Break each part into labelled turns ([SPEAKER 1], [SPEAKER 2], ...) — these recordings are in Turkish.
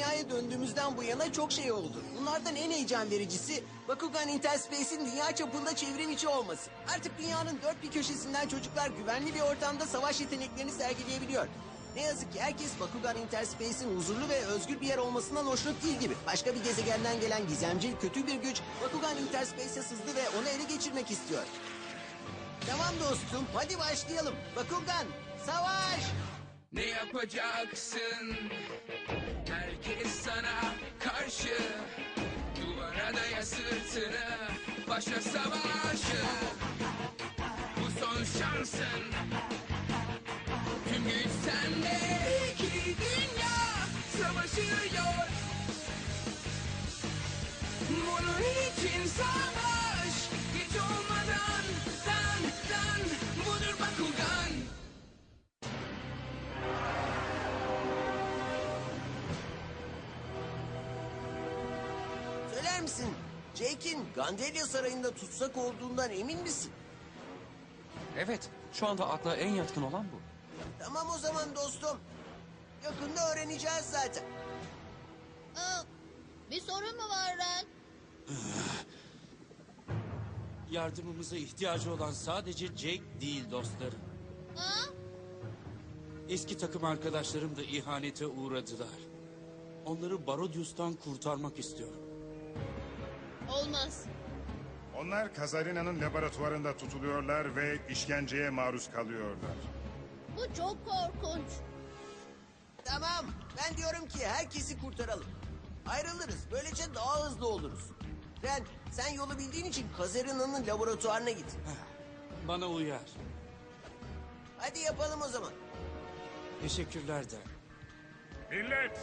[SPEAKER 1] dünyaya döndüğümüzden bu yana çok şey oldu. Bunlardan en heyecan vericisi Bakugan Interspace'in dünya çapında çevrim içi olması. Artık dünyanın dört bir köşesinden çocuklar güvenli bir ortamda savaş yeteneklerini sergileyebiliyor. Ne yazık ki herkes Bakugan Interspace'in huzurlu ve özgür bir yer olmasından hoşnut değil gibi. Başka bir gezegenden gelen gizemci kötü bir güç Bakugan Interspace'e sızdı ve onu ele geçirmek istiyor. Tamam dostum hadi başlayalım. Bakugan savaş!
[SPEAKER 2] Ne yapacaksın? Herkes sana karşı. Duvara daya sırtını Başla savaşı. Bu son şansın. Tüm güç sende. İki dünya savaşıyor. Bunun için savaş Geç olmadan
[SPEAKER 1] Jake'in Gandelia Sarayı'nda tutsak olduğundan emin misin?
[SPEAKER 3] Evet, şu anda akla en yatkın olan bu.
[SPEAKER 1] Tamam o zaman dostum. Yakında öğreneceğiz zaten.
[SPEAKER 4] Aa, bir sorun mu var Ren?
[SPEAKER 5] Yardımımıza ihtiyacı olan sadece Jake değil dostlarım.
[SPEAKER 4] Ha?
[SPEAKER 5] Eski takım arkadaşlarım da ihanete uğradılar. Onları Barodius'tan kurtarmak istiyorum.
[SPEAKER 4] Olmaz.
[SPEAKER 6] Onlar Kazarina'nın laboratuvarında tutuluyorlar ve işkenceye maruz kalıyorlar.
[SPEAKER 4] Bu çok korkunç.
[SPEAKER 1] Tamam. Ben diyorum ki herkesi kurtaralım. Ayrılırız. Böylece daha hızlı oluruz. Ren sen yolu bildiğin için Kazerina'nın laboratuvarına git.
[SPEAKER 5] Bana uyar.
[SPEAKER 1] Hadi yapalım o zaman.
[SPEAKER 5] Teşekkürler de.
[SPEAKER 6] Millet!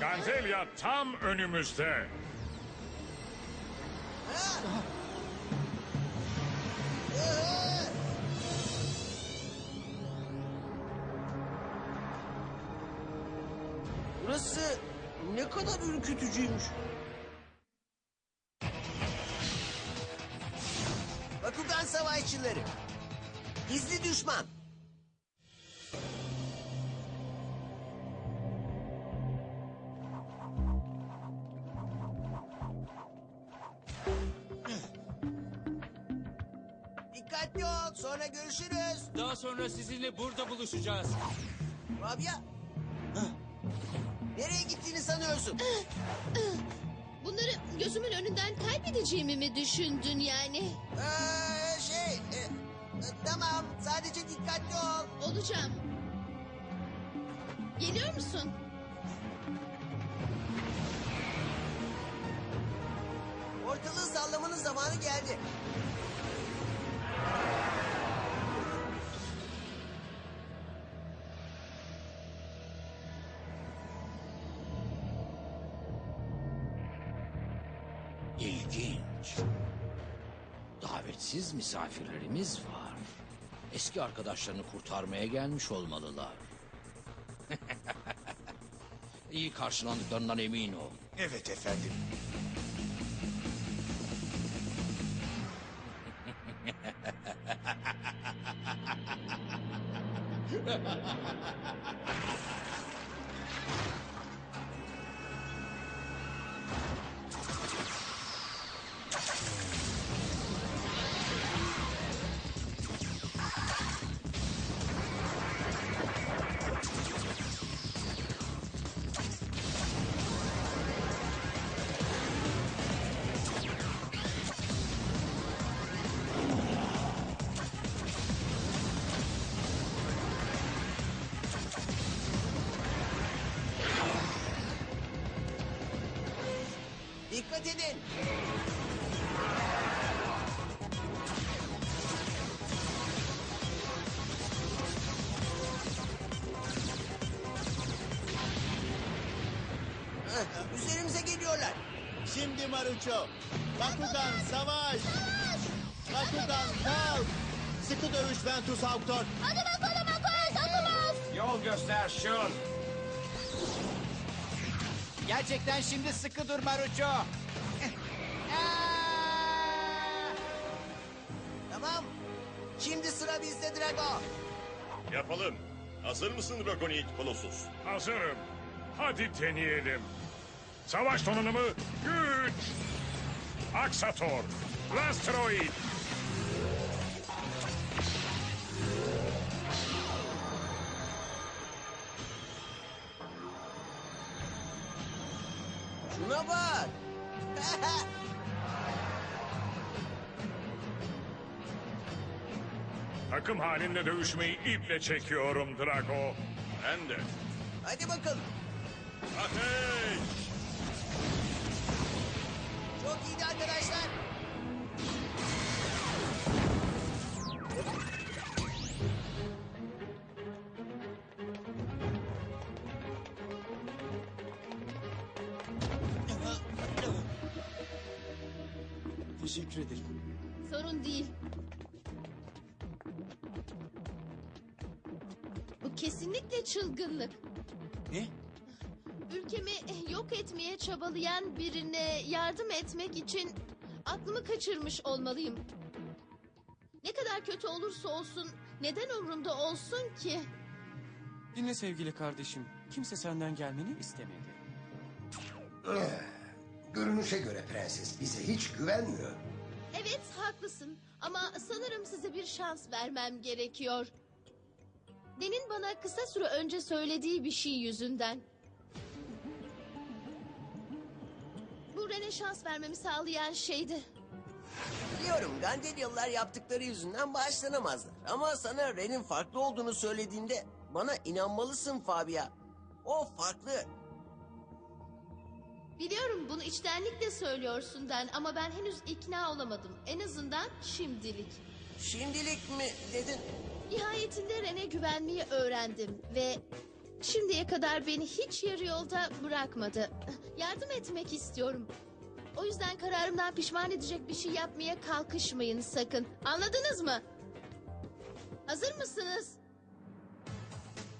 [SPEAKER 6] Gandelia tam önümüzde.
[SPEAKER 1] Burası ne kadar ürkütücüymüş. Görüşürüz.
[SPEAKER 5] Daha sonra sizinle burada buluşacağız.
[SPEAKER 1] Rabia. Nereye gittiğini sanıyorsun?
[SPEAKER 4] Bunları gözümün önünden kaybedeceğimi mi düşündün yani?
[SPEAKER 1] Ee, şey, e, e, tamam. Sadece dikkatli ol.
[SPEAKER 4] Olacağım. Geliyor musun?
[SPEAKER 1] Ortalığı sallamanın zamanı geldi.
[SPEAKER 7] İlginç. Davetsiz misafirlerimiz var. Eski arkadaşlarını kurtarmaya gelmiş olmalılar. İyi karşılandıklarından emin ol.
[SPEAKER 6] Evet efendim.
[SPEAKER 1] Dikkat edin. Üzerimize geliyorlar.
[SPEAKER 8] Şimdi Maruço. Bakugan savaş. Bakugan kalk. Sıkı dövüş Ventus Hawktor.
[SPEAKER 4] Hadi bakalım Aquas Aquas.
[SPEAKER 2] Yol göster şun
[SPEAKER 8] Gerçekten şimdi sıkı dur Maruço.
[SPEAKER 1] Şimdi sıra bizde Drago.
[SPEAKER 9] Yapalım. Hazır mısın Dragonik Colossus?
[SPEAKER 6] Hazırım. Hadi deneyelim. Savaş donanımı güç. Aksator. Blastroid.
[SPEAKER 1] Şuna bak.
[SPEAKER 6] Takım halinde dövüşmeyi iple çekiyorum Drago. Ben de.
[SPEAKER 1] Hadi bakalım.
[SPEAKER 6] Ateş!
[SPEAKER 1] Çok iyiydi arkadaşlar.
[SPEAKER 5] Teşekkür ederim.
[SPEAKER 4] Sorun değil. Kesinlikle çılgınlık.
[SPEAKER 5] Ne?
[SPEAKER 4] Ülkemi yok etmeye çabalayan birine yardım etmek için aklımı kaçırmış olmalıyım. Ne kadar kötü olursa olsun neden umurumda olsun ki?
[SPEAKER 3] Dinle sevgili kardeşim. Kimse senden gelmeni istemedi.
[SPEAKER 9] Görünüşe göre prenses bize hiç güvenmiyor.
[SPEAKER 4] Evet haklısın ama sanırım size bir şans vermem gerekiyor. Den'in bana kısa süre önce söylediği bir şey yüzünden. Bu Ren'e şans vermemi sağlayan şeydi.
[SPEAKER 1] Biliyorum Gandelyalılar yaptıkları yüzünden bağışlanamazlar. Ama sana Ren'in farklı olduğunu söylediğinde bana inanmalısın Fabia. O farklı.
[SPEAKER 4] Biliyorum bunu içtenlikle söylüyorsun Den ama ben henüz ikna olamadım. En azından şimdilik.
[SPEAKER 1] Şimdilik mi dedin?
[SPEAKER 4] Nihayetinde Ren'e güvenmeyi öğrendim ve şimdiye kadar beni hiç yarı yolda bırakmadı. Yardım etmek istiyorum. O yüzden kararımdan pişman edecek bir şey yapmaya kalkışmayın sakın. Anladınız mı? Hazır mısınız?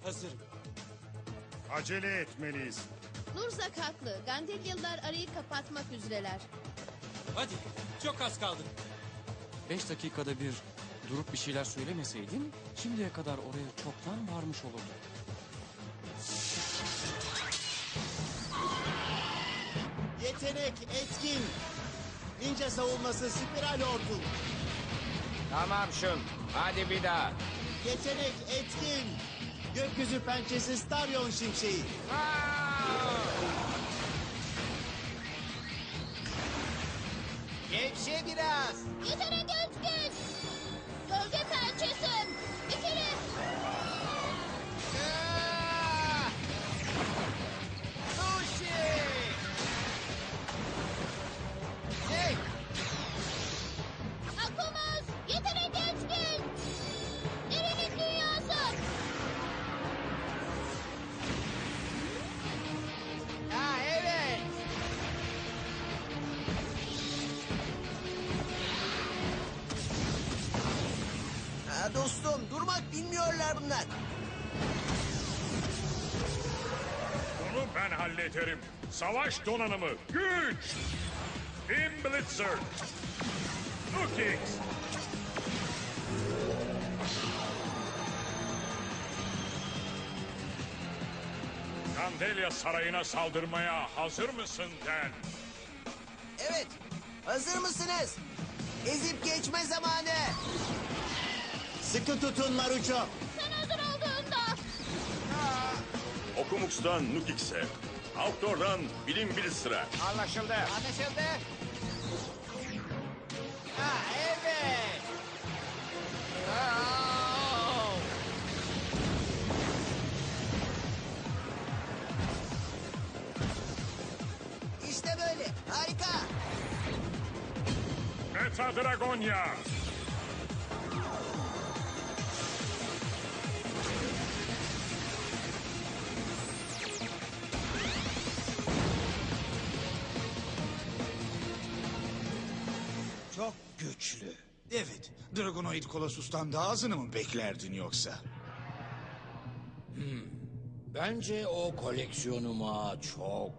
[SPEAKER 5] Hazırım.
[SPEAKER 6] Acele etmeliyiz.
[SPEAKER 4] Nurzak haklı. Gandelyalılar arayı kapatmak üzereler.
[SPEAKER 5] Hadi. Çok az kaldı.
[SPEAKER 3] Beş dakikada bir durup bir şeyler söylemeseydin... ...şimdiye kadar oraya çoktan varmış olurdun.
[SPEAKER 8] Yetenek etkin. Ninja savunması spiral hortum.
[SPEAKER 2] Tamam şun. Hadi bir daha.
[SPEAKER 8] Yetenek etkin. Gökyüzü pençesi Staryon şimşeği. Gevşe biraz.
[SPEAKER 4] Yetenek etkin!
[SPEAKER 1] Durmak bilmiyorlar bunlar.
[SPEAKER 6] Bunu ben hallederim. Savaş donanımı güç. Team Blitzer. Nukix. Kandelya Sarayı'na saldırmaya hazır mısın Den?
[SPEAKER 1] Evet. Hazır mısınız? Ezip geçme zamanı.
[SPEAKER 8] Sıkı tutun Maruço.
[SPEAKER 4] Sen hazır olduğunda!
[SPEAKER 10] Okumuks'tan Nukix'e, Outdoor'dan Bilim Blitzer'a.
[SPEAKER 2] Anlaşıldı.
[SPEAKER 8] Anlaşıldı. Ha evet.
[SPEAKER 1] İşte böyle. Harika.
[SPEAKER 6] Meta Dragonya.
[SPEAKER 11] Güçlü. Evet, Dragonoid Colossus'tan daha azını mı beklerdin yoksa?
[SPEAKER 7] Bence o koleksiyonuma çok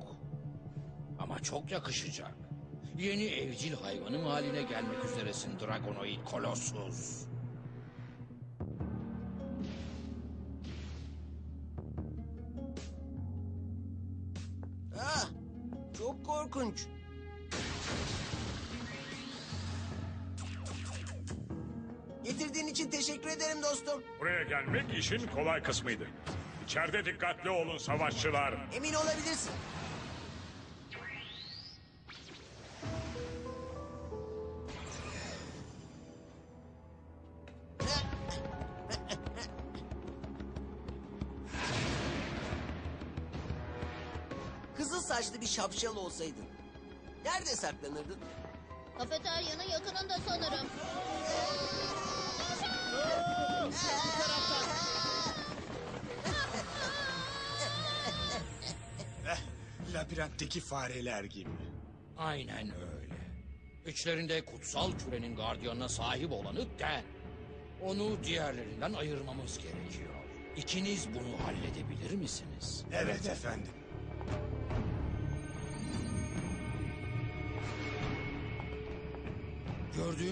[SPEAKER 7] ama çok yakışacak. Yeni evcil hayvanım haline gelmek üzeresin Dragonoid Colossus.
[SPEAKER 1] Ah, çok korkunç. Getirdiğin için teşekkür ederim dostum.
[SPEAKER 6] Buraya gelmek işin kolay kısmıydı. İçeride dikkatli olun savaşçılar.
[SPEAKER 1] Emin olabilirsin. Kızıl saçlı bir şapşal olsaydın. Nerede saklanırdın?
[SPEAKER 4] Kafeteryanın yakınında sanırım.
[SPEAKER 11] Eh, labirentteki fareler gibi.
[SPEAKER 7] Aynen öyle. İçlerinde kutsal kürenin gardiyanına sahip olanı Den. Onu diğerlerinden ayırmamız gerekiyor. İkiniz bunu halledebilir misiniz?
[SPEAKER 11] Evet efendim.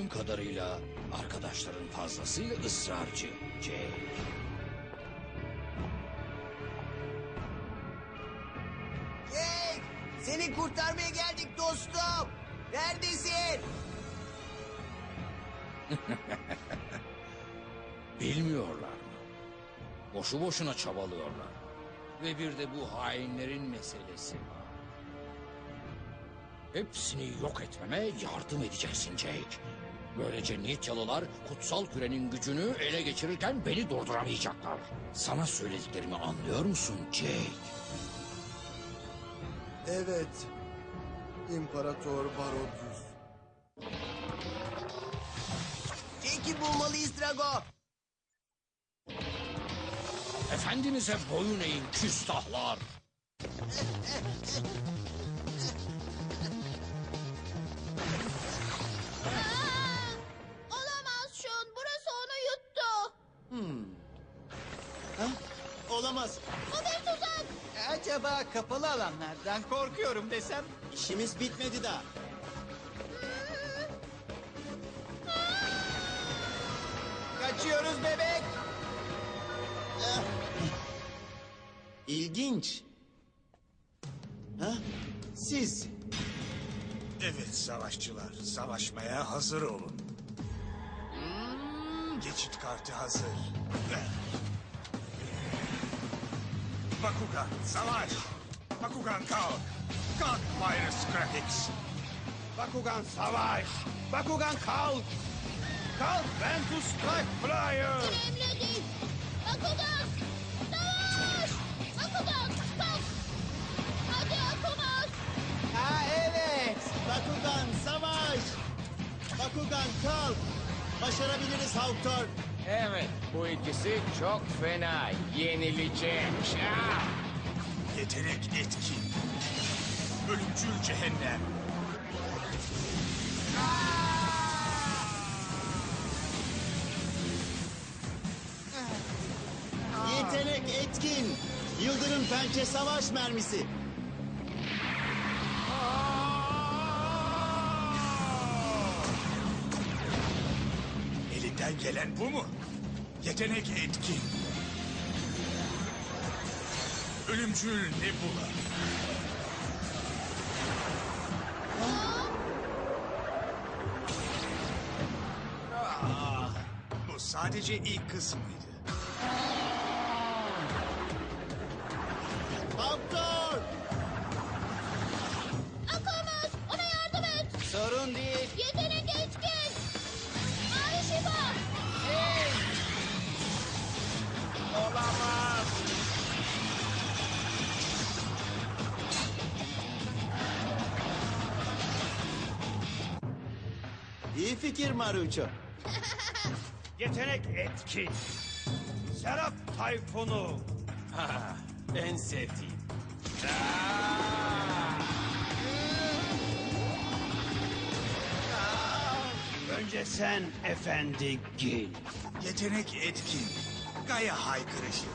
[SPEAKER 7] Gördüğüm kadarıyla arkadaşların fazlasıyla ısrarcı. Jake.
[SPEAKER 1] Jake! Seni kurtarmaya geldik dostum. Neredesin?
[SPEAKER 7] Bilmiyorlar mı? Boşu boşuna çabalıyorlar. Ve bir de bu hainlerin meselesi var. Hepsini yok etmeme yardım edeceksin Jake. Böylece Nityalılar kutsal kürenin gücünü ele geçirirken beni durduramayacaklar. Sana söylediklerimi anlıyor musun Jake?
[SPEAKER 12] Evet. İmparator Barotus.
[SPEAKER 1] Jake'i bulmalıyız Drago.
[SPEAKER 7] Efendimize boyun eğin küstahlar.
[SPEAKER 4] Olamaz. Bu bir tuzak.
[SPEAKER 8] Acaba kapalı alanlardan korkuyorum desem? İşimiz bitmedi daha. Kaçıyoruz bebek. Ah. İlginç. Ha? Siz
[SPEAKER 11] Evet savaşçılar, savaşmaya hazır olun. Geçit kartı hazır. Bakugan, savaş! Bakugan kalk! Kalk Virus Graphics! Bakugan savaş! Bakugan kalk! Kalk Ventus Strike Flyer!
[SPEAKER 4] Değil. Bakugan. Savaş. Bakugan. Kalk. Hadi Akumas.
[SPEAKER 8] Ha evet. Bakugan savaş. Bakugan kalk. Başarabiliriz Hawktor.
[SPEAKER 2] Evet, bu ikisi çok fena. Yenilecek. Ah!
[SPEAKER 11] Yetenek etkin. Ölümcül cehennem.
[SPEAKER 8] Yetenek etkin. Yıldırım pençe savaş mermisi.
[SPEAKER 11] Elinden gelen bu mu? Yetenek etkin. Ölümcül nebula. Ah, Bu sadece ilk kısmıydı.
[SPEAKER 8] Fikir Maruço.
[SPEAKER 5] Yetenek etkin. Serap Tayfunu. Ha, en sevdiğim. Önce sen efendi gel.
[SPEAKER 11] Yetenek etkin. Gaya haykırışı.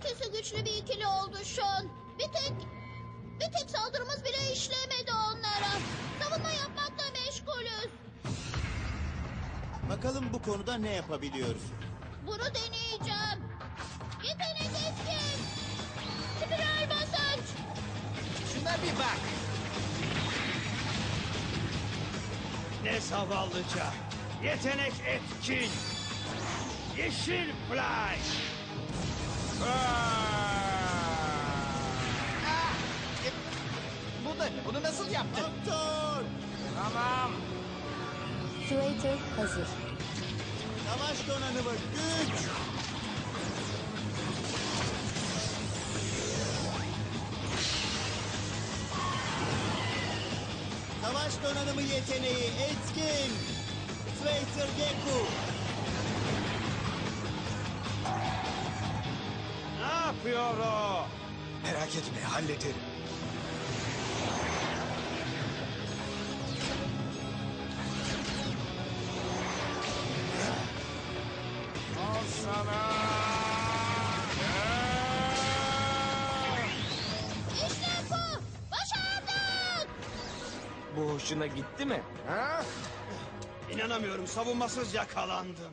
[SPEAKER 4] İkisi güçlü bir ikili oldu Sean. Bir tek bir tek saldırımız bile işlemedi onlara. Savunma yapmakla meşgulüz.
[SPEAKER 8] Bakalım bu konuda ne yapabiliyoruz?
[SPEAKER 4] Bunu deneyeceğim. Yetenek etkin. Spiral basınç.
[SPEAKER 8] Şuna bir bak.
[SPEAKER 13] Ne zavallıca. Yetenek etkin. Yeşil fly.
[SPEAKER 8] Bu da ne? Bunu nasıl yaptın? Doktor!
[SPEAKER 2] Tamam.
[SPEAKER 14] Slater hazır.
[SPEAKER 8] Savaş donanımı güç! Savaş donanımı yeteneği etkin! Slater Geku!
[SPEAKER 13] Yapıyor o?
[SPEAKER 11] Merak etme hallederim.
[SPEAKER 2] Al sana.
[SPEAKER 4] İşte bu. Başardık.
[SPEAKER 2] Bu hoşuna gitti mi? Ha?
[SPEAKER 13] İnanamıyorum savunmasız yakalandım.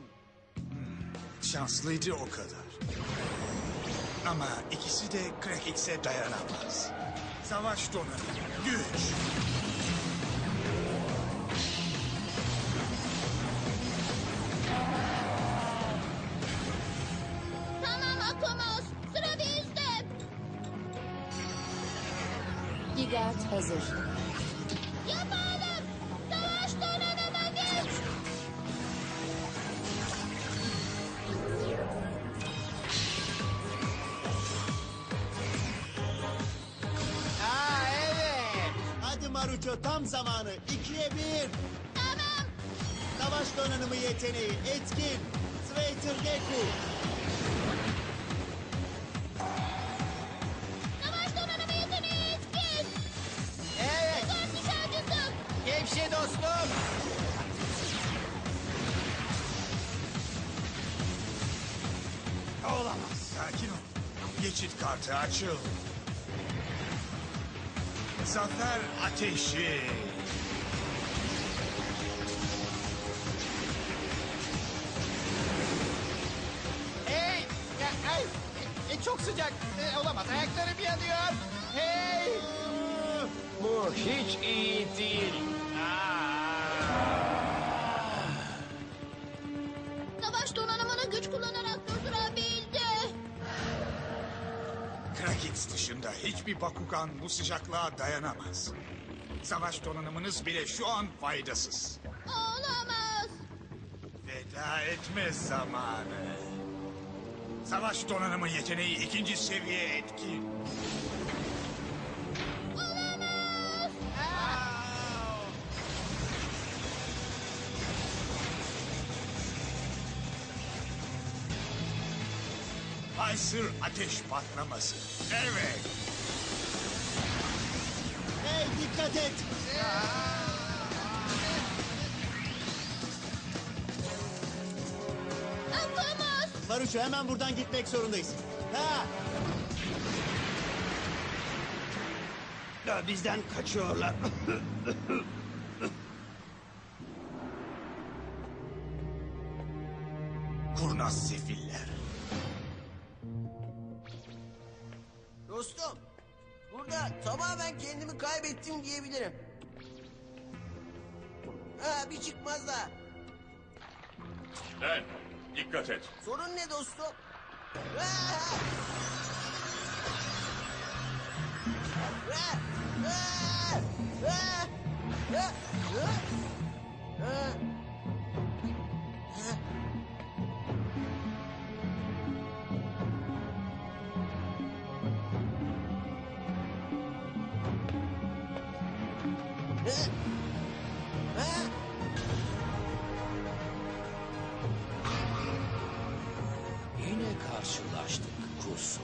[SPEAKER 11] Şanslıydı o kadar. Ama ikisi de Krakix'e dayanamaz. Savaş donanımı, güç.
[SPEAKER 4] Tamam Atomos. Sıra bizde.
[SPEAKER 14] Gigart hazır.
[SPEAKER 8] Maruço tam zamanı. İkiye bir.
[SPEAKER 4] Tamam.
[SPEAKER 8] Savaş donanımı yeteneği etkin! Slater Geku!
[SPEAKER 4] Savaş donanımı yeteneği etkin.
[SPEAKER 8] Evet!
[SPEAKER 4] Dört nişancısı.
[SPEAKER 8] Gevşe dostum!
[SPEAKER 11] Olamaz. Sakin ol. Geçit kartı açıl. Zafer ateşi.
[SPEAKER 8] Hey! Ya, ay! E, çok sıcak. E, olamaz. Ayaklarım yanıyor. Hey!
[SPEAKER 2] Bu hiç iyi değil.
[SPEAKER 11] Dışında hiçbir Bakugan bu sıcaklığa dayanamaz. Savaş donanımınız bile şu an faydasız.
[SPEAKER 4] Olamaz.
[SPEAKER 11] Veda etme zamanı. Savaş donanımı yeteneği ikinci seviye etkin. Aysır ateş patlaması. Evet.
[SPEAKER 8] Hey dikkat et!
[SPEAKER 4] Atomos.
[SPEAKER 8] Maruço hemen buradan gitmek zorundayız. Ha!
[SPEAKER 13] Ya, Bizden kaçıyorlar.
[SPEAKER 1] Dostum, burada tamamen kendimi kaybettim diyebilirim. Ha, bir çıkmaz daha.
[SPEAKER 10] Ben, dikkat et.
[SPEAKER 1] Sorun ne dostum? Ah! Ah! Ah! Ah! Ah! Ah!
[SPEAKER 7] Russo.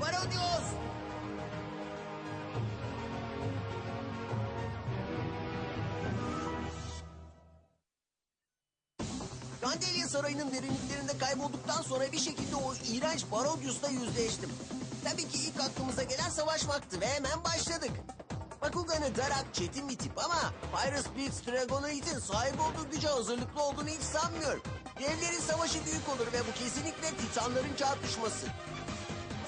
[SPEAKER 1] ¡Baronios! Gandelya Sarayı'nın derinliklerinde kaybolduktan sonra bir şekilde o iğrenç Barodius'la yüzleştim. Tabii ki ilk aklımıza gelen savaşmaktı ve hemen başladık. Bakugan'ı darak çetin bir tip ama Pyrus Blitz Dragonite'in sahip olduğu güce hazırlıklı olduğunu hiç sanmıyorum. Devlerin savaşı büyük olur ve bu kesinlikle titanların çarpışması.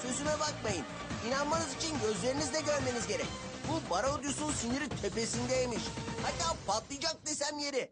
[SPEAKER 1] Sözüme bakmayın. İnanmanız için gözlerinizle görmeniz gerek. Bu Barodius'un siniri tepesindeymiş. Hatta patlayacak desem yeri.